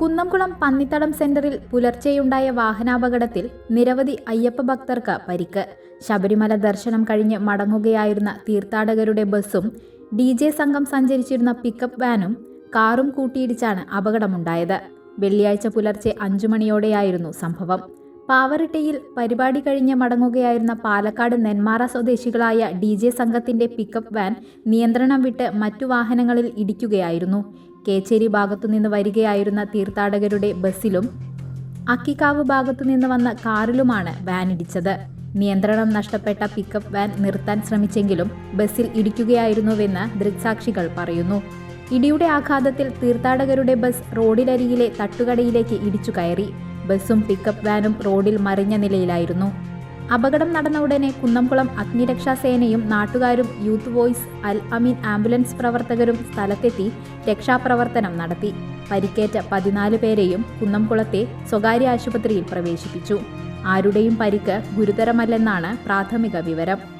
Kunnamkulam Pannithadam സെന്ററിൽ പുലർച്ചെയുണ്ടായ വാഹനാപകടത്തിൽ നിരവധി അയ്യപ്പ ഭക്തർക്ക് പരിക്ക്. ശബരിമല ദർശനം കഴിഞ്ഞ് മടങ്ങുകയായിരുന്ന തീർത്ഥാടകരുടെ ബസ്സും ഡി ജെ സംഘം സഞ്ചരിച്ചിരുന്ന പിക്കപ്പ് വാനും കാറും കൂട്ടിയിടിച്ചാണ് അപകടമുണ്ടായത്. വെള്ളിയാഴ്ച പുലർച്ചെ അഞ്ചു മണിയോടെയായിരുന്നു സംഭവം. പാവറട്ടിയിൽ പരിപാടി കഴിഞ്ഞ് മടങ്ങുകയായിരുന്ന പാലക്കാട് നെന്മാറ സ്വദേശികളായ ഡി ജെ സംഘത്തിന്റെ പിക്കപ്പ് വാൻ നിയന്ത്രണം വിട്ട് മറ്റു വാഹനങ്ങളിൽ ഇടിക്കുകയായിരുന്നു. കേച്ചേരി ഭാഗത്തുനിന്ന് വരികയായിരുന്ന തീർത്ഥാടകരുടെ ബസ്സിലും അക്കിക്കാവ് ഭാഗത്തുനിന്ന് വന്ന കാറിലുമാണ് വാൻ ഇടിച്ചത്. നിയന്ത്രണം നഷ്ടപ്പെട്ട പിക്കപ്പ് വാൻ നിർത്താൻ ശ്രമിച്ചെങ്കിലും ബസ്സിൽ ഇടിക്കുകയായിരുന്നുവെന്ന് ദൃക്സാക്ഷികൾ പറയുന്നു. ഇടിയുടെ ആഘാതത്തിൽ തീർത്ഥാടകരുടെ ബസ് റോഡിലരികിലെ തട്ടുകടയിലേക്ക് ഇടിച്ചു കയറി. ബസ്സും പിക്കപ്പ് വാനും റോഡിൽ മറിഞ്ഞ നിലയിലായിരുന്നു. അപകടം നടന്ന ഉടനെ കുന്നംകുളം അഗ്നിരക്ഷാ സേനയും നാട്ടുകാരും youth voice Al Ameen ambulance പ്രവർത്തകരും സ്ഥലത്തെത്തി രക്ഷാപ്രവർത്തനം നടത്തി. പരിക്കേറ്റ പതിനാല് പേരെയും കുന്നംകുളത്തെ സ്വകാര്യ ആശുപത്രിയിൽ പ്രവേശിപ്പിച്ചു. ആരുടെയും പരിക്ക് ഗുരുതരമല്ലെന്നാണ് പ്രാഥമിക വിവരം.